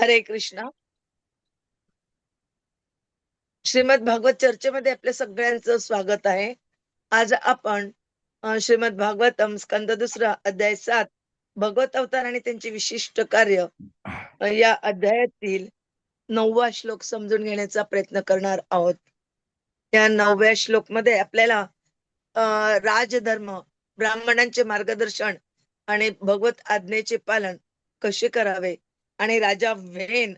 हरे कृष्णा. श्रीमद भागवत चर्चेमध्ये आपल्या सगळ्यांचं स्वागत आहे. आज आपण श्रीमद भागवतम स्कंद दुसरा अध्याय सात भगवत अवतार आणि त्यांचे विशिष्ट कार्य या अध्यायातील नववा श्लोक समजून घेण्याचा प्रयत्न करणार आहोत. या नवव्या श्लोकमध्ये आपल्याला राजधर्म ब्राह्मणांचे मार्गदर्शन आणि भगवत आज्ञेचे पालन कसे करावे? आणि राजा वेन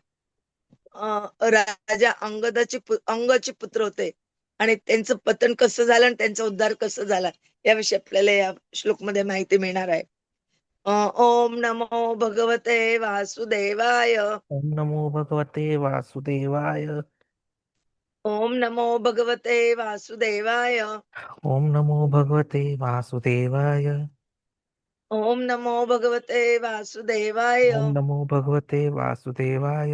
अ, राजा अंगदाचे अंगाचे पुत्र होते. आणि त्यांचं पतन कसं झालं आणि त्यांचा उद्धार कसं झाला याविषयी आपल्याला या श्लोकमध्ये माहिती मिळणार आहे. ओम नमो भगवते वासुदेवाय. ओम नमो भगवते वासुदेवाय. ओम नमो भगवते वासुदेवाय. ओम नमो भगवते वासुदेवाय. ओम नमो भगवते वासुदेवाय. ओम नमो भगवते वासुदेवाय.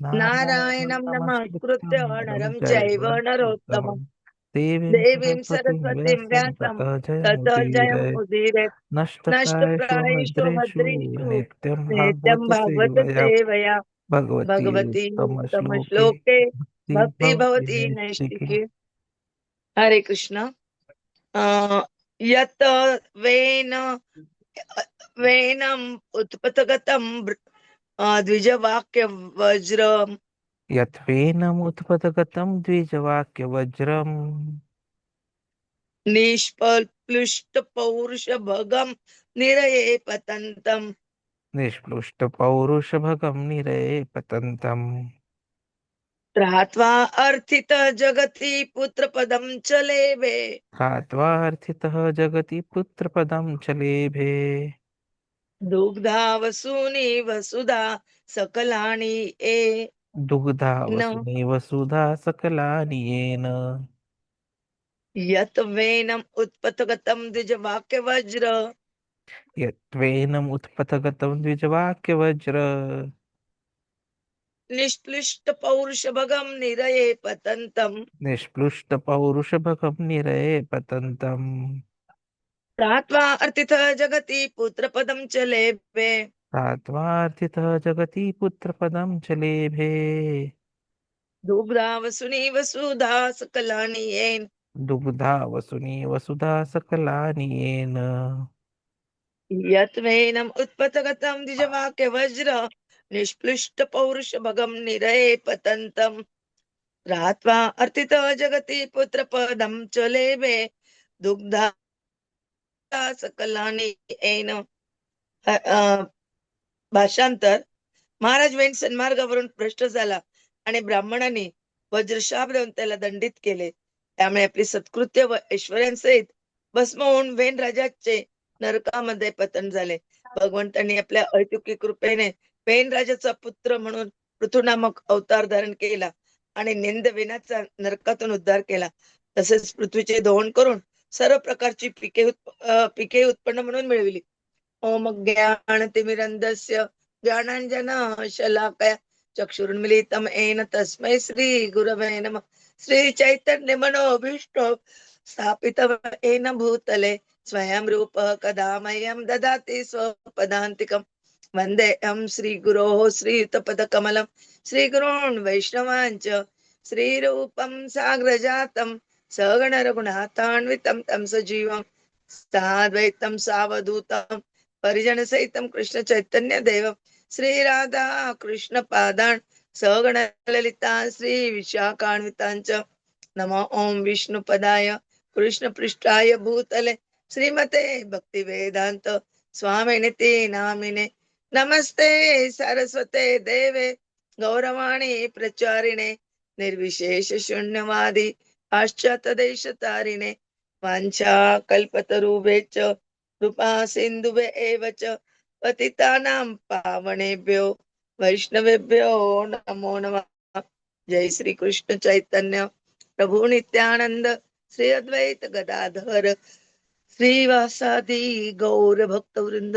नारायणं नमस्कृत्य नरं चैव नरोत्तमं देवीं सरस्वतीं व्यासं तत जयमुदीरये जयमुदीरये नष्टप्रायेषु नित्यं नित्यं भागवत श्लोके भक्ति भवती नैष्टिके हरे कृष्ण. यत वेन वेनम् उत्पतगतं बृ- अं, द्विजवाक्य वज्र यत्वेनमुत्पतगतं द्विजवाक्यवज्रम्। निष्पलुष्ट पौरुष भगम निरये पतंतम निष्प्लुष्टपौरुषभगं निरये पतन्तम्। त्रात्वा अर्थित जगति पुत्रपदं च लेभे। ह्रात्वार्थितः जगति पुत्रपदं च लेभे। दुग्धा वसूनि वसुधा सकलानि ए दुग्धा वसुने वसुधा सकलानि येन। यत वेनम उत्पतगतम द्विजवाक्य द्विजवाक्यवज्र। निष्प्लिष्ट पौरुष भगम निरये पतंतम निष्प्लुष्टपौरुषभगं निरये पतन्तम्। त्रात्वा अर्थित जगति पुत्रपदं च लेभे। ह्रात्वार्थितः जगति पुत्रपदं च लेभे। दुग्धा वसुनि वसुधा सकलानि येन दुग्धा वसुनी वसुधा सकलानि येन यत् वेनम् उत्पतगतं द्विजवाक्य वज्र निष्प्लिष्ट पौरुष भगम निरये पतन्तम्। रात्वा अर्थित जगति पुत्रपदं च लेभे। दुग्धा सकलानि एन भाषांतर। महाराज वेण सन्मार्गावरून भ्रष्ट झाला आणि ब्राह्मणांनी वज्रशाप देऊन त्याला दंडित केले. त्यामुळे आपली सत्कृत्य व ऐश्वर्यांसहित भस्म होऊन वेण राजाचे नरकामध्ये पतन झाले. भगवंतांनी आपल्या ऐतुकी कृपेने वेण राजाचा पुत्र म्हणून पृथु नामक अवतार धारण केला आणि निंद विनाचा नरकातून उद्धार केला. तसेच पृथ्वीचे दोहन करून सर्व प्रकारची पिके उत्प- पिके उत्पन्न म्हणून मिळविली. ओम ज्ञान तिमिरंदस्य ज्ञानांजन शलाकया चक्षुरुन्मिलितं एन तस्मै श्री गुरवे नम. श्री चैतन्य मनोभीष्ट स्थापित एन भूतले. स्वयं रूप कदा मह्यं ददाति स्वपदान्तिकं वन्देऽहं श्रीगुरोः श्रीयुतपदकमलं श्रीगुरून् वैष्णवाञ्च श्रीरूपं साग्रजातं सगण रघुनाथान्वितं तं सजीवं साद्वैतं सावधूतं परिजन सहितं कृष्ण चैतन्य देव श्री राधा कृष्ण पादान सगण ललिता श्री विशाखान्वितांच नमो ओम विष्णु पदाय कृष्ण पृष्ठाय भूतले श्रीमते भक्तिवेदान्त वेदांत स्वामिनिती नामिने नमस्ते सरस्वते देवे गौरवाणी प्रचारिणे निर्विशेष शून्यवादी पाश्चात देश तारिणे वाञ्छा च कृपा सिन्धुवे एव च पतितानां पावनेभ्यो वैष्णवेभ्यो नमो नमः। जय श्री कृष्ण चैतन्य प्रभु नित्यानंद श्री अद्वैत गदाधर श्रीवासादि गौर भक्त वृंद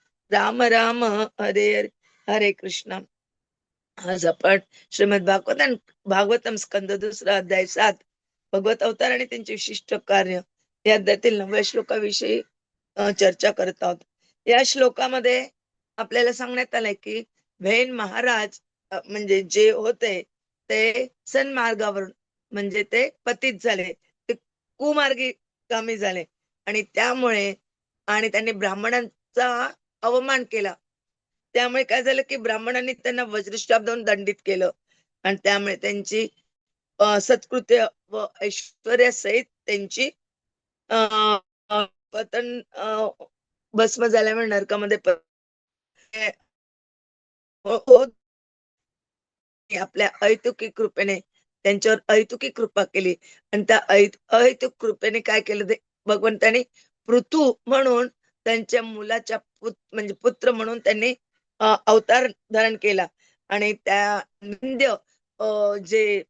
राम राम हरे हरे हरे कृष्ण. आज आपण श्रीमद भागवत भागवतम स्कंद दुसरा अध्याय सात भगवत अवतार आणि त्यांचे विशिष्ट कार्य या अध्यायातील नवव्या श्लोकाविषयी चर्चा करत आहोत. या श्लोकामध्ये आपल्याला सांगण्यात आलंय की भेन महाराज म्हणजे जे होते ते सन्मार्गावरून म्हणजे ते पतित झाले ते कुमार्गी कामी झाले. आणि त्यामुळे आणि त्यांनी ब्राह्मणांचा अवमान केला. त्यामुळे काय झालं की ब्राह्मणांनी त्यांना वज्रशाप देऊन दंडित केलं. आणि त्यामुळे त्यांची सत्कृत्य व ऐश्वर्यासहित त्यांची पतन भस्म झाल्यामुळे नरकामध्ये हो, हो- आपल्या अहेतुकी कृपेने त्यांच्यावर अहेतुकी कृपा केली. आणि त्या अहेत- अहेतुक कृपेने काय केलं ते भगवंताने पृथू म्हणून त्यांच्या मुलाच्या म्हणजे पुत्र म्हणून त्यांनी अवतार धारण केला. आणि त्या निंद्य जे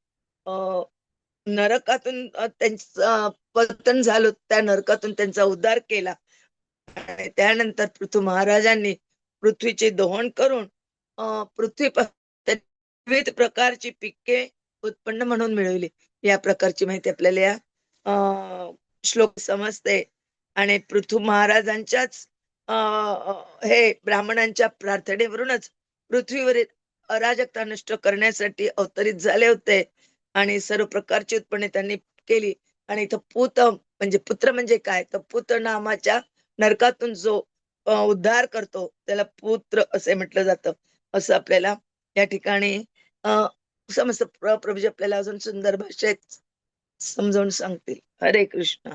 नरकातून त्यांचं पतन झालं त्या नरकातून त्यांचा उद्धार केला. आणि त्यानंतर पृथ्वी महाराजांनी पृथ्वीचे दोहन करून पृथ्वी विविध प्रकारची पिके उत्पन्न म्हणून मिळवली. या प्रकारची माहिती आपल्याला या श्लोक समजते. आणि पृथ्वी महाराजांच्याच हे ब्राह्मणांच्या प्रार्थनेवरूनच पृथ्वीवरील अराजकता नष्ट करण्यासाठी अवतरित झाले होते. आणि सर्व प्रकारची उत्पन्न त्यांनी केली. आणि इथं पूत म्हणजे पुत्र म्हणजे काय? तर पुत नामाच्या नरकातून जो उद्धार करतो त्याला पुत्र असे म्हटलं जातं. असं आपल्याला या ठिकाणी समस्त प्रभूजी आपल्याला अजून सुंदर भाषेत समजावून सांगतील. हरे कृष्ण.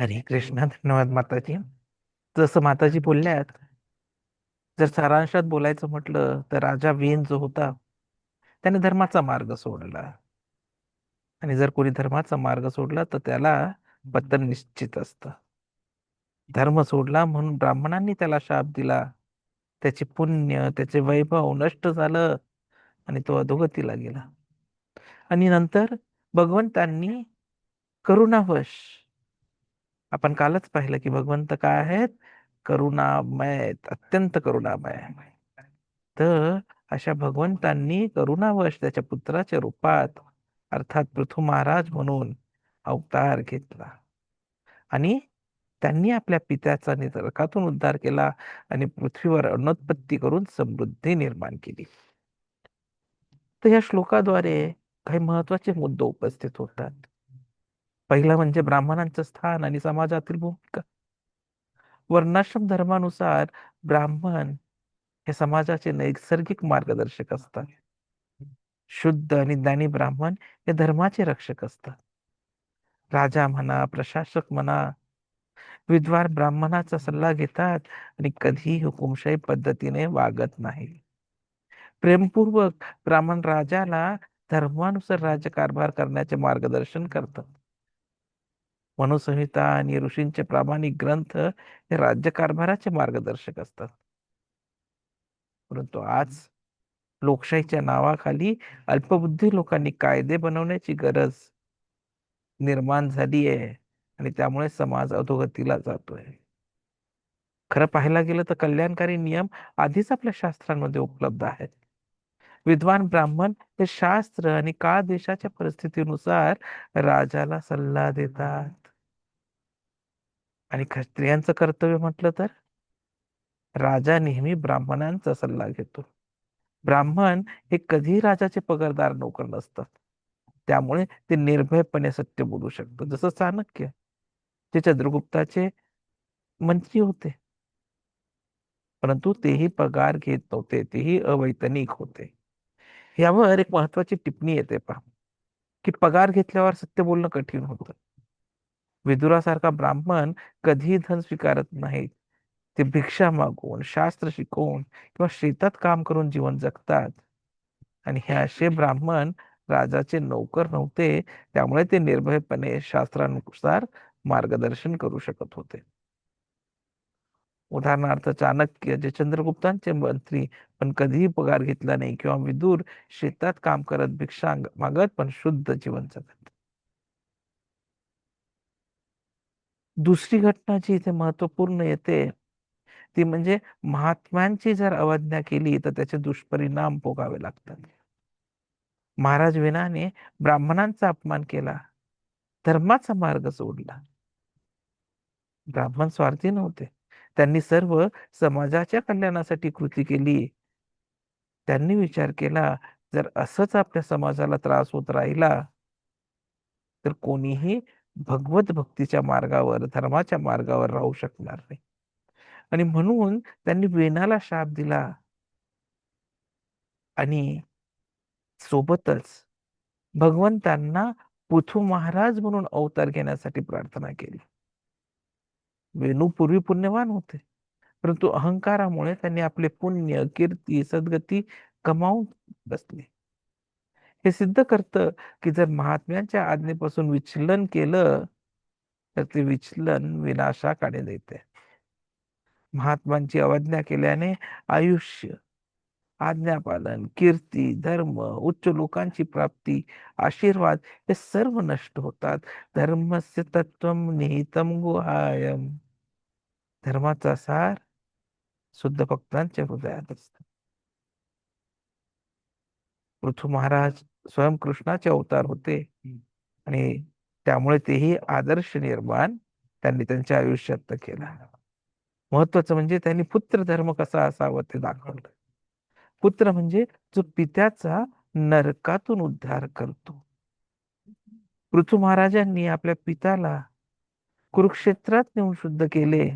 हरे कृष्ण. धन्यवाद माताजी. जसं माताजी बोलल्यात जर सारांशात बोलायचं म्हटलं तर राजा वेन जो होता त्याने धर्माचा मार्ग सोडला. आणि जर कोणी धर्माचा मार्ग सोडला तर त्याला पतन निश्चित असतं. धर्म सोडला म्हणून ब्राह्मणांनी त्याला शाप दिला. त्याचे पुण्य त्याचे वैभव नष्ट झालं आणि तो अधोगतीला गेला. आणि नंतर भगवंतांनी करुणावश आपण कालच पाहिलं की भगवंत काय आहेत? करुणामय अत्यंत करुणामय तर अशा भगवंतांनी करुणावश त्याच्या पुत्राच्या रूपात अर्थात पृथ्वी महाराज म्हणून अवतार घेतला. आणि त्यांनी आपल्या पित्याचा निसर्गातून उद्धार केला आणि पृथ्वीवर अनोत्पत्ती करून समृद्धी निर्माण केली. तर या श्लोकाद्वारे काही महत्त्वाचे मुद्दे उपस्थित होतात. पहिला म्हणजे ब्राह्मणांचं स्थान आणि समाजातील भूमिका. वर्णाश्रम धर्मानुसार ब्राह्मण हे समाजाचे नैसर्गिक मार्गदर्शक असतात. शुद्ध आणि ज्ञानी ब्राह्मण हे धर्माचे रक्षक असतात. राजा म्हणा प्रशासक म्हणा विद्वान ब्राह्मणाचा सल्ला घेतात आणि कधीही हुकुमशाही पद्धतीने वागत नाही प्रेमपूर्वक ब्राह्मण राजाला धर्मानुसार राज्यकारभार करण्याचे मार्गदर्शन करतात. मनुसंहिता आणि ऋषींचे प्रामाणिक ग्रंथ हे राज्यकारभाराचे मार्गदर्शक असतात. परंतु आज लोकशाहीच्या नावाखाली अल्पबुद्धी लोकांनी कायदे बनवण्याची गरज निर्माण झाली आहे आणि त्यामुळे समाज अधोगतीला जातोय. खरं पाहायला गेलं तर कल्याणकारी नियम आधीच आपल्या शास्त्रांमध्ये उपलब्ध आहेत. विद्वान ब्राह्मण हे शास्त्र आणि काळ देशाच्या परिस्थितीनुसार राजाला सल्ला देतात. आणि क्षत्रियांचं कर्तव्य म्हटलं तर? राजा नेहमी ब्राह्मणांचा सल्ला घेतो. ब्राह्मण हे कधीही राजाचे पगारदार नोकर नसतात. त्यामुळे ते निर्भयपणे सत्य बोलू शकतात. जसं चाणक्य ते चंद्रगुप्ताचे मंत्री होते. परंतु तेही पगार घेत नव्हते. तेही अवैतनिक होते. यावर एक महत्वाची टिप्पणी येते पहा. की पगार घेतल्यावर सत्य बोलणं कठीण होतं. विदुरासारखा ब्राह्मण कधीही धन स्वीकारत नाहीत ते भिक्षा मागून शास्त्र शिकवून किंवा शेतात काम करून जीवन जगतात. आणि हे असे ब्राह्मण राजाचे नोकर नव्हते त्यामुळे ते निर्भयपणे शास्त्रानुसार मार्गदर्शन करू शकत होते. उदाहरणार्थ चाणक्य जे चंद्रगुप्तांचे मंत्री पण कधीही पगार घेतला नाही किंवा विदूर शेतात काम करत भिक्षा मागत पण शुद्ध जीवन जगत. दुसरी घटना जी इथे महत्त्वपूर्ण येते. ती म्हणजे महात्म्यांची जर अवज्ञा केली तर त्याचे दुष्परिणाम भोगावे लागतात. महाराज विनाने ब्राह्मणांचा अपमान केला धर्माचा मार्ग सोडला. ब्राह्मण स्वार्थी नव्हते. त्यांनी सर्व समाजाच्या कल्याणासाठी कृती केली. त्यांनी विचार केला जर असंच आपल्या समाजाला त्रास होत राहिला तर कोणीही भगवत भक्तीच्या मार्गावर धर्माच्या मार्गावर राहू शकणार नाही. आणि म्हणून त्यांनी वेणाला शाप दिला. आणि सोबतच भगवंतांना पुथू महाराज म्हणून अवतार घेण्यासाठी प्रार्थना केली. वेणू पूर्वी पुण्यवान होते. परंतु अहंकारामुळे त्यांनी आपले पुण्य कीर्ती सद्गती कमावून बसले. हे सिद्ध करतं की जर महात्म्यांच्या आज्ञेपासून विचलन केलं तर ते विचलन विनाशाकडे देते महात्मांची अवज्ञा केल्याने आयुष्य आज्ञापालन कीर्ती धर्म उच्च लोकांची प्राप्ती आशीर्वाद हे सर्व नष्ट होतात. धर्मस्य तत्व निहितम गुहायम. धर्माचा सार शुद्ध भक्तांच्या हृदयात असत. पृथू महाराज स्वयं कृष्णाचे अवतार होते. आणि त्यामुळे तेही आदर्श निर्माण त्यांनी त्यांच्या आयुष्यात केला. महत्वाचं म्हणजे त्यांनी पुत्र धर्म कसा असावा ते दाखवलं. पुत्र म्हणजे जो पित्याचा नरकातून उद्धार करतो. पृथू महाराजांनी आपल्या पिताला कुरुक्षेत्रात नेऊन शुद्ध केले.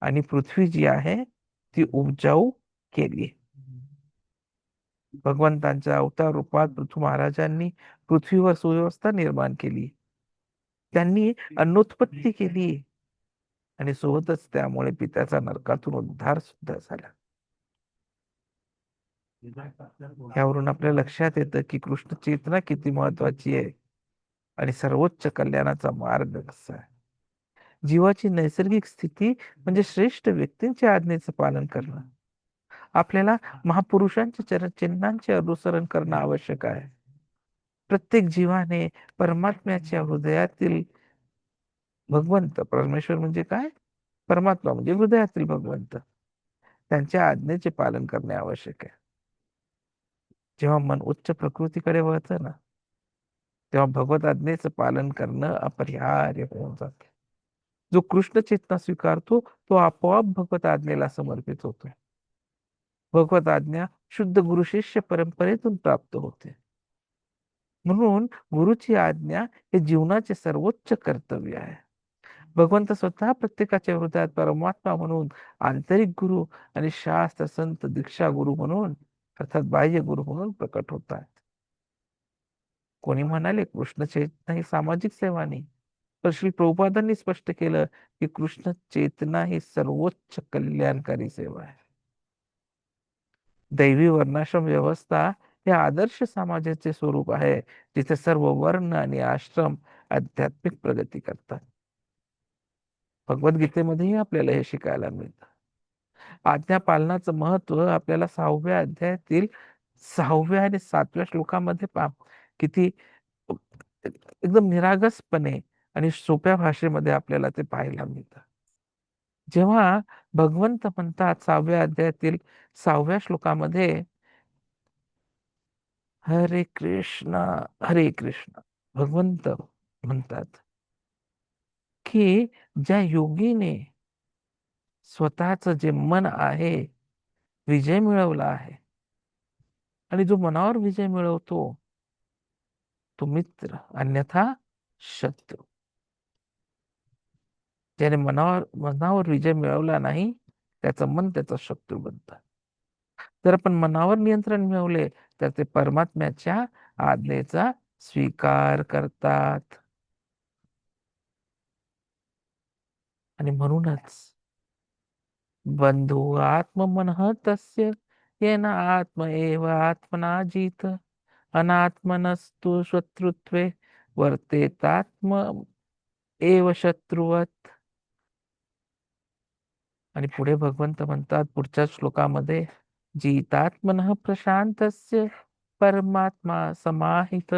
आणि पृथ्वी जी आहे ती उपजाऊ केली. भगवंतांच्या अवतार रूपात पृथ्वी महाराजांनी पृथ्वीवर सुव्यवस्था निर्माण केली. त्यांनी अन्नोत्पत्ती केली. आणि सोबतच त्यामुळे पित्याचा नरकातून उद्धार सुद्धा झाला. यावरून आपल्या लक्षात येतं की कृष्ण चेतना किती महत्वाची आहे. आणि सर्वोच्च कल्याणाचा मार्ग कसा आहे. जीवाची नैसर्गिक स्थिती म्हणजे श्रेष्ठ व्यक्तींच्या आज्ञेचं पालन करणं. आपल्याला महापुरुषांच्या चरचिन्हांचे अनुसरण करणं आवश्यक आहे. प्रत्येक जीवाने परमात्म्याच्या हृदयातील भगवंत परमेश्वर म्हणजे काय? परमात्मा म्हणजे हृदयातील भगवंत. त्यांच्या आज्ञेचे पालन करणे आवश्यक आहे. जेव्हा मन उच्च प्रकृतीकडे वळतं ना तेव्हा भगवत आज्ञेचं पालन करणं अपरिहार्य होऊन जाते. जो कृष्ण चेतना स्वीकारतो तो आपोआप भगवत आज्ञेला समर्पित होतो. भगवत आज्ञा शुद्ध गुरु शिष्य परंपरेतून प्राप्त होते. म्हणून गुरुची आज्ञा हे जीवनाचे सर्वोच्च कर्तव्य आहे. भगवंत स्वतः प्रत्येकाच्या हृदयात परमात्मा म्हणून आंतरिक गुरु आणि शास्त्र संत दीक्षा गुरु म्हणून अर्थात बाह्य गुरु म्हणून प्रकट होतात. कोणी म्हणाले कृष्ण चेतना ही सामाजिक सेवा नाही. तर श्री प्रभुपादांनी स्पष्ट केलं की कृष्ण चेतना ही सर्वोच्च कल्याणकारी सेवा आहे. दैवी वर्णाश्रम व्यवस्था हे आदर्श समाजाचे स्वरूप आहे जिथे सर्व वर्ण आणि आश्रम आध्यात्मिक प्रगती करतात. भगवद्गीतेमध्येही आपल्याला हे शिकायला मिळतं. आज्ञा पालनाचं महत्त्व आपल्याला सहाव्या अध्यायातील सहाव्या आणि सातव्या श्लोकामध्ये पा किती एकदम निरागसपणे आणि सोप्या भाषेमध्ये आपल्याला ते पाहायला मिळतं. जेव्हा भगवंत म्हणतात सहाव्या अध्यायातील सहाव्या श्लोकामध्ये हरे कृष्ण हरे कृष्ण भगवंत म्हणतात की ज्या योगीने स्वतःच जे मन आहे विजय मिळवला आहे आणि जो मनावर विजय मिळवतो तो मित्र अन्यथा शत्रू. ज्याने मनावर मनावर विजय मिळवला नाही त्याचं मन त्याचा शत्रू बनत. जर आपण मनावर नियंत्रण मिळवले तर ते परमात्म्याच्या आज्ञेचा स्वीकार करतात. आणि म्हणूनच बंधू आत्ममन तस्य येन आत्म एव आत्मना जीत. अनात्मनस्तु शत्रुत्वे वर्तेतात्म एव शत्रुवत. आणि पुढे भगवंत म्हणतात पुढच्या श्लोकामध्ये जीतात्मन प्रशांतस्य परमात्मा समाहित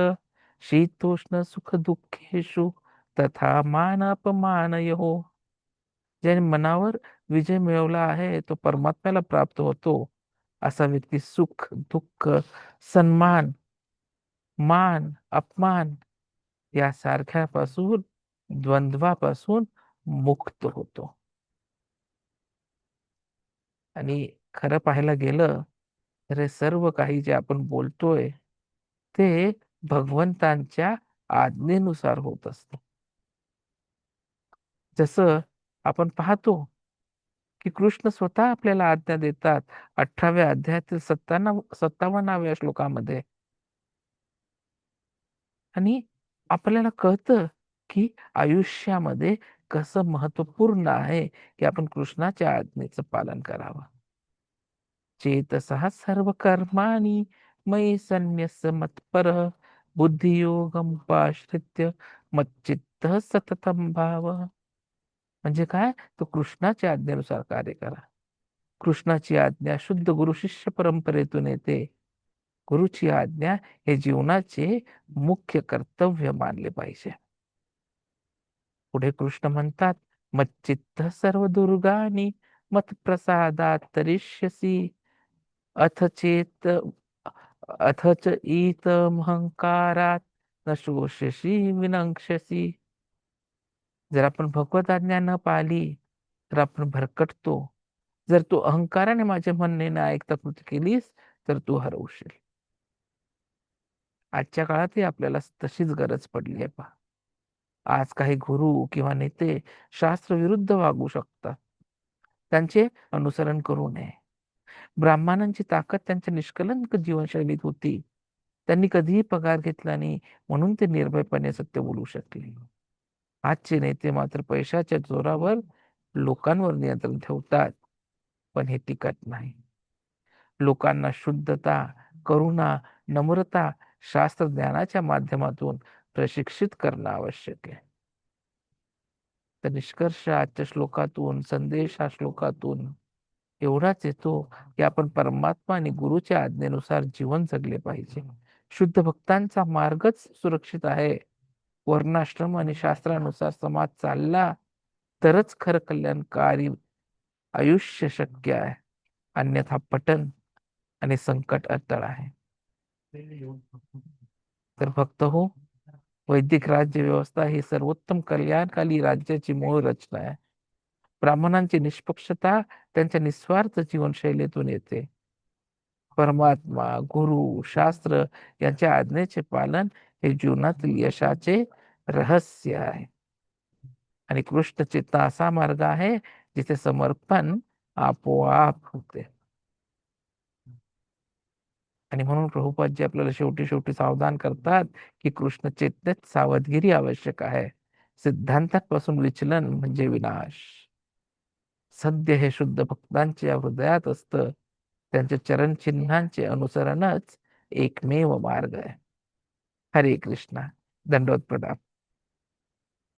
शीतोष्ण सुख दुःखेशु तथा मान अपमानयो ज्याने मनावर विजय मिळवला आहे तो परमात्म्याला प्राप्त होतो. असा व्यक्ती सुख दुःख सन्मान मान अपमान यासारख्यापासून द्वंद्वापासून मुक्त होतो. आणि खरं पाहायला गेलं तर हे सर्व काही जे आपण बोलतोय ते भगवंतांच्या आज्ञेनुसार होत असत. जसं आपण पाहतो की कृष्ण स्वतः आपल्याला आज्ञा देतात अठराव्या अध्यायातील सत्तावन्न सत्तावन्नाव्या श्लोकामध्ये. आणि आपल्याला कळतं की आयुष्यामध्ये कसं महत्त्वपूर्ण आहे की आपण कृष्णाच्या आज्ञेचं पालन करावं? चेतसः सर्व कर्माणी मयि संन्यस्य मत्पर बुद्धियोगम पाश्रित्य मच्चित्त सततम भाव. म्हणजे काय? तो कृष्णाच्या आज्ञेनुसार कार्य करा. कृष्णाची आज्ञा शुद्ध गुरु शिष्य परंपरेतून येते. गुरुची आज्ञा हे जीवनाचे मुख्य कर्तव्य मानले पाहिजे. पुढे कृष्ण म्हणतात मच्चित्त सर्व दुर्गानी मत प्रसादात तरिष्यसी अथ चेत अथ च ईत अहंकारात न शोषशी विनंक्षसी जर आपण भगवत आज्ञा न पाली तर आपण भरकटतो. जर तू अहंकाराने माझे म्हणणे न ऐकता कृती केलीस तर तू हरवशील. आजच्या काळातही आपल्याला तशीच गरज पडली आहे पहा. आज काही गुरु किंवा नेते शास्त्र विरुद्ध वागू शकतात. त्यांचे अनुसरण करू नये. ब्राह्मणांची ताकद त्यांच्या निष्कलंक जीवनशैलीत होती. त्यांनी कधीही पगार घेतला नाही म्हणून ते निर्भयपणे सत्य बोलू शकले. आजचे नेते मात्र पैशाच्या जोरावर लोकांवर नियंत्रण ठेवतात पण हे टिकत नाही. लोकांना शुद्धता करुणा नम्रता शास्त्र ज्ञानाच्या माध्यमातून प्रशिक्षित करणं आवश्यक आहे. तर निष्कर्ष आजच्या श्लोकातून संदेश हा श्लोकातून एवढाच येतो की आपण परमात्मा आणि गुरुच्या आज्ञेनुसार जीवन जगले पाहिजे. शुद्ध भक्तांचा मार्गच सुरक्षित आहे. वर्णाश्रम आणि शास्त्रानुसार समाज चालला तरच खरं कल्याणकारी आयुष्य शक्य आहे. अन्यथा पटन आणि संकट अडथळा आहे. तर भक्त हो वैदिक राज्य व्यवस्था ही सर्वोत्तम कल्याणकाली राज्याची मूळ रचना आहे. ब्राह्मणांची निष्पक्षता त्यांच्या निस्वार्थ जीवनशैलीतून येते. परमात्मा गुरु शास्त्र यांच्या आज्ञेचे पालन हे जीवनातील यशाचे रहस्य आहे. आणि कृष्ण चित्ता असा मार्ग आहे जिथे समर्पण आपोआप होते. आणि म्हणून प्रभुपादजी आपल्याला शेवटी शेवटी सावधान करतात की कृष्ण चेतनेत सावधगिरी आवश्यक आहे. सिद्धांतापासून विचलन म्हणजे विनाश. सद्य हे शुद्ध भक्तांच्या हृदयात असतं. त्यांच्या चरण चिन्हांचे अनुसरणच एकमेव मार्ग आहे. हरे कृष्णा. दंडोत प्रणाम